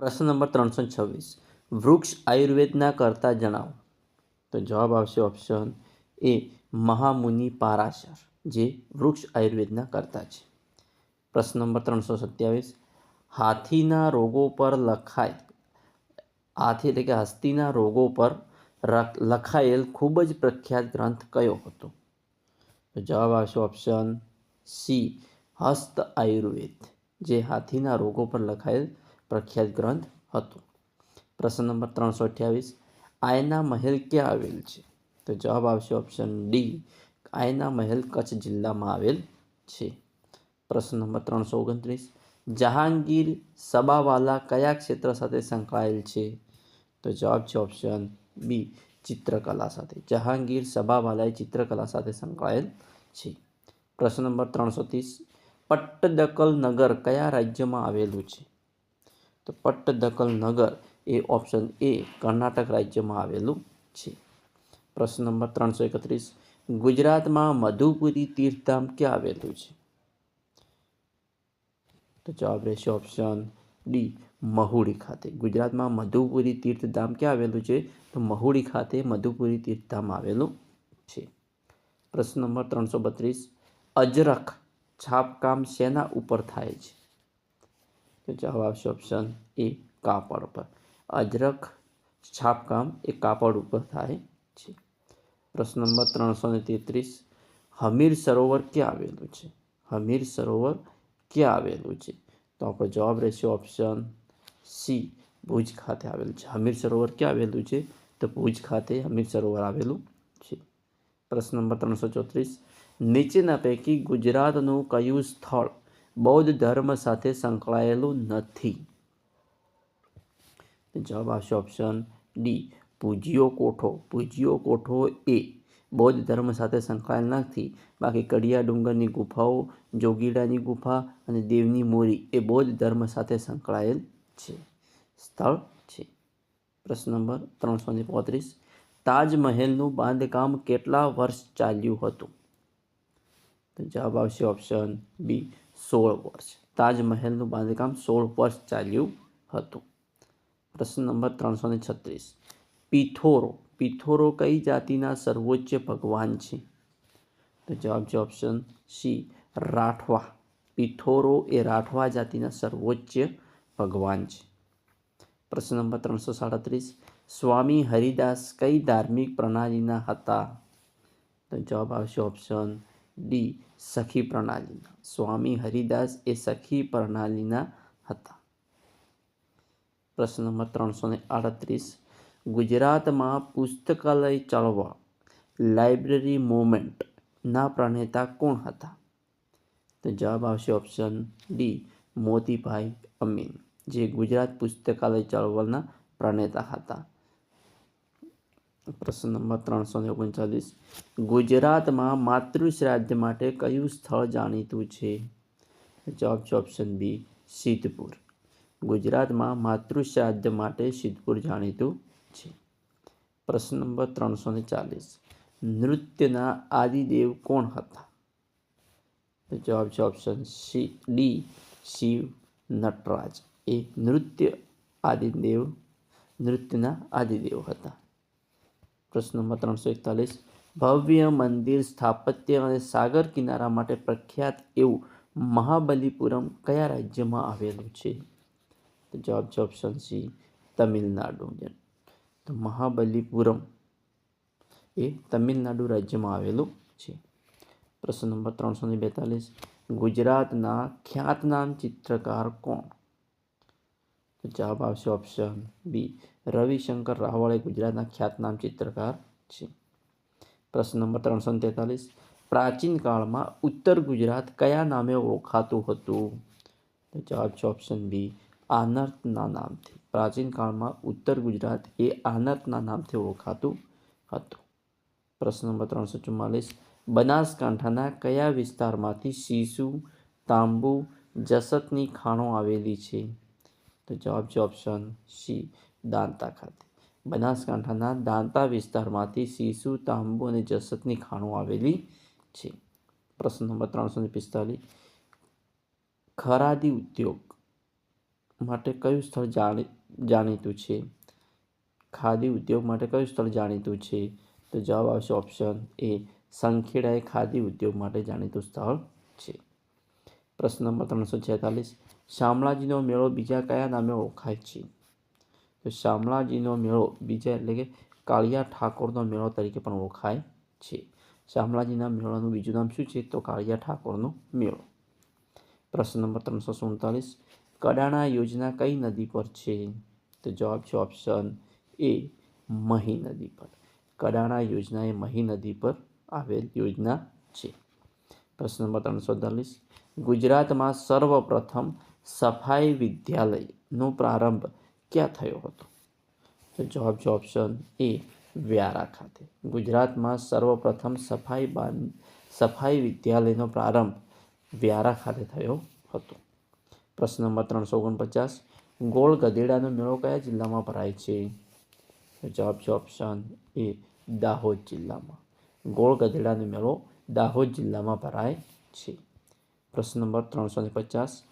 પ્રશ્ન નંબર ત્રણસો છવ્વીસ. વૃક્ષ આયુર્વેદના કરતા જણાવો. તો જવાબ આવશે ઓપ્શન એ મહામુનિ પારાશર, જે વૃક્ષ આયુર્વેદના કરતા છે. પ્રશ્ન નંબર ત્રણસો સત્યાવીસ. હાથીના રોગો પર લખાય, હાથી એટલે કે હસ્તીના રોગો પર લખાયેલ ખૂબ જ પ્રખ્યાત ગ્રંથ કયો હતો? તો જવાબ આવશે ઓપ્શન સી, હસ્ત આયુર્વેદ, જે હાથીના રોગો પર લખાયેલ પ્રખ્યાત ગ્રંથ હતો. પ્રશ્ન નંબર ત્રણસો અઠ્યાવીસ, આયના મહેલ ક્યાં આવેલ છે? તો જવાબ આવશે ઓપ્શન ડી આયના મહેલ કચ્છ જિલ્લામાં આવેલ છે. પ્રશ્ન નંબર ત્રણસો ઓગણત્રીસ, જહાંગીર સબાવાલા કયા ક્ષેત્ર સાથે સંકળાયેલ છે? તો જવાબ છે ઓપ્શન બી ચિત્રકલા સાથે. જહાંગીર સબાવાલાએ ચિત્રકલા સાથે સંકળાયેલ છે. પ્રશ્ન નંબર ત્રણસો ત્રીસ પટ્ટદકલ નગર કયા રાજ્યમાં આવેલું છે? તો પટ્ટદકલ નગર એ ઓપ્શન એ કર્ણાટક રાજ્યમાં આવેલું છે. પ્રશ્ન નંબર ત્રણસો એકત્રીસ, ગુજરાતમાં મધુપુરી તીર્થધામ ક્યાં આવેલું છે? તો જવાબ રહેશે ઓપ્શન ડી, મહુડી ખાતે. ગુજરાતમાં મધુપુરી તીર્થધામ ક્યાં આવેલું છે? તો મહુડી ખાતે મધુપુરી તીર્થધામ આવેલું છે. પ્રશ્ન નંબર ત્રણસો બત્રીસ, અજરખ છાપકામ શેના ઉપર થાય છે? તો જવાબ આવશે ઓપ્શન એ કાપડ પર અજરખ છાપકામ એ કાપડ ઉપર થાય છે. પ્રશ્ન નંબર ત્રણસો ને તેત્રીસ. હમીર સરોવર ક્યાં આવેલું છે? હમીર સરોવર ક્યાં આવેલું છે? તો આપણો જવાબ રહેશે ઓપ્શન સી, ભુજ ખાતે આવેલું છે. હમીર સરોવર ક્યાં આવેલું છે? તો ભુજ ખાતે હમીર સરોવર આવેલું છે. પ્રશ્ન નંબર ત્રણસો ચોત્રીસ. નીચેના પૈકી ગુજરાતનું કયું સ્થળ બૌદ્ધ ધર્મ સાથે સંકળાયેલું નથી? તો જવાબ આવશે ઓપ્શન ડી પૂજ્યો કોઠો. પૂજ્યો કોઠો એ બૌદ્ધ ધર્મ સાથે સંકળાયેલ નથી. બાકી કડિયા ડુંગરની ગુફાઓ, જોગીડાની ગુફા અને દેવની મોરી એ બૌદ્ધ ધર્મ સાથે સંકળાયેલ છે. સ્થળ છે. પ્રશ્ન નંબર ત્રણસો ને પોત્રીસ. તાજમહેલનું બાંધકામ કેટલા વર્ષ ચાલ્યું હતું? તો જવાબ આવશે ઓપ્શન બી સોળ વર્ષ. તાજમહેલનું બાંધકામ સોળ વર્ષ ચાલ્યું હતું. પ્રશ્ન નંબર ત્રણસો ને છત્રીસ. પિથોરો. પિથોરો કઈ જાતિના સર્વોચ્ચ ભગવાન છે? તો જવાબ છે ઓપ્શન સી રાઠવા. પિથોરો એ રાઠવા જાતિના સર્વોચ્ચ ભગવાન છે. પ્રશ્ન નંબર ત્રણસો સાડત્રીસ, સ્વામી હરિદાસ કઈ ધાર્મિક પ્રણાલીના હતા? તો જવાબ આવશે ઓપ્શન ડી સખી પ્રણાલીના. સ્વામી હરિદાસ એ સખી પ્રણાલીના હતા. પ્રશ્ન નંબર ત્રણસો ને આડત્રીસ. ગુજરાતમાં પુસ્તકાલય ચળવળ લાઇબ્રેરી મુવમેન્ટના પ્રણેતા કોણ હતા? તો જવાબ આવશે ઓપ્શન ડી, મોતીભાઈ અમીન, જે ગુજરાત પુસ્તકાલય ચળવળના પ્રણેતા હતા. પ્રશ્ન નંબર ત્રણસો ને ઓગણચાલીસ. ગુજરાતમાં માતૃશ્રાદ્ધ માટે કયું સ્થળ જાણીતું છે? જવાબ છે ઓપ્શન બી, સિદ્ધપુર. ગુજરાતમાં માતૃશ્રાદ્ધ માટે સિદ્ધપુર જાણીતું છે. પ્રશ્ન નંબર ત્રણસો ને ચાલીસ. નૃત્યના આદિદેવ કોણ હતા? તો જવાબ છે option C, D, Shiva Nataraja. એ નૃત્ય આદિદેવ, નૃત્યના આદિદેવ હતા. પ્રશ્ન નંબર ત્રણસો એકતાલીસ. ભવ્ય મંદિર સ્થાપત્ય અને સાગર કિનારા માટે પ્રખ્યાત એવું મહાબલીપુરમ કયા રાજ્યમાં આવેલું છે? તો જવાબ છે ઓપ્શન સી તમિલનાડુ તો મહાબલીપુરમ એ તમિલનાડુ રાજ્યમાં આવેલું છે. પ્રશ્ન નંબર ત્રણસો ને બેતાલીસ. ગુજરાતના ખ્યાતનામ ચિત્રકાર કોણ? તો જવાબ આવશે ઓપ્શન બી રવિશંકર રાવળ એ ગુજરાતના ખ્યાતનામ ચિત્રકાર છે. પ્રશ્ન નંબર ત્રણસો ને તેતાલીસ. પ્રાચીન કાળમાં ઉત્તર ગુજરાત કયા નામે ઓળખાતું હતું? તો જવાબ છે ઓપ્શન બી આનર્તના નામથી. પ્રાચીન કાળમાં ઉત્તર ગુજરાત એ આનર્તના નામથી ઓળખાતું હતું. પ્રશ્ન નંબર ત્રણસો ચુમ્માલીસ. બનાસકાંઠાના કયા વિસ્તારમાંથી શીશુ, તાંબુ, જસતની ખાણો આવેલી છે? તો જવાબ છે ઓપ્શન સી, દાંતા ખાતે. બનાસકાંઠાના દાંતા વિસ્તારમાંથી શીશુ, તાંબુ અને જસતની ખાણો આવેલી છે. પ્રશ્ન નંબર ત્રણસો ને પિસ્તાલીસ. ખરાદી ઉદ્યોગ. માટે કયું સ્થળ જાણી, જાણીતું છે? ખાદી ઉદ્યોગ માટે કયું સ્થળ જાણીતું છે? તો જવાબ આવશે ઓપ્શન એ સંખેડા એ ખાદી ઉદ્યોગ માટે જાણીતું સ્થળ છે. પ્રશ્ન નંબર ત્રણસો છેતાલીસ, શામળાજીનો મેળો બીજા કયા નામે ઓળખાય છે? તો શામળાજીનો મેળો બીજા એટલે કે કાળિયા ઠાકોરનો મેળો તરીકે પણ ઓળખાય છે. શામળાજીના મેળાનું બીજું નામ શું છે? તો કાળિયા ઠાકોરનો મેળો. પ્રશ્ન નંબર ત્રણસો સુડતાલીસ કડાણા યોજના કઈ નદી પર છે? તો જવાબ છે ઓપ્શન એ મહી નદી પર. કડાણા યોજના એ મહી નદી પર આવેલ યોજના છે. પ્રશ્ન નંબર ત્રણસો અડતાલીસ. ગુજરાતમાં સર્વપ્રથમ સફાઈ વિદ્યાલયનો પ્રારંભ ક્યાં થયો હતો? તો જવાબ છે ઓપ્શન એ વ્યારા ખાતે. ગુજરાતમાં સર્વપ્રથમ સફાઈ બાંધ, સફાઈ વિદ્યાલયનો પ્રારંભ વ્યારા ખાતે થયો હતો. પ્રશ્ન નંબર ત્રણસો ઓગણપચાસ. ગોળ ગધેડાનો મેળો કયા જિલ્લામાં ભરાય છે? જવાબ છે ઓપ્શન એ દાહોદ જિલ્લામાં. ગોળ ગધેડાનો મેળો દાહોદ જિલ્લામાં ભરાય છે. પ્રશ્ન નંબર ત્રણસો ને પચાસ.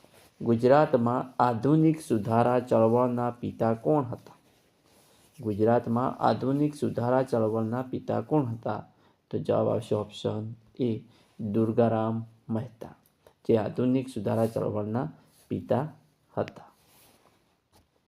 ગુજરાતમાં આધુનિક સુધારા ચળવળના પિતા કોણ હતા? ગુજરાતમાં આધુનિક સુધારા ચળવળના પિતા કોણ હતા? તો જવાબ આવશે ઓપ્શન એ દુર્ગારામ મહેતા. જે આધુનિક સુધારા ચળવળના પિતા હતા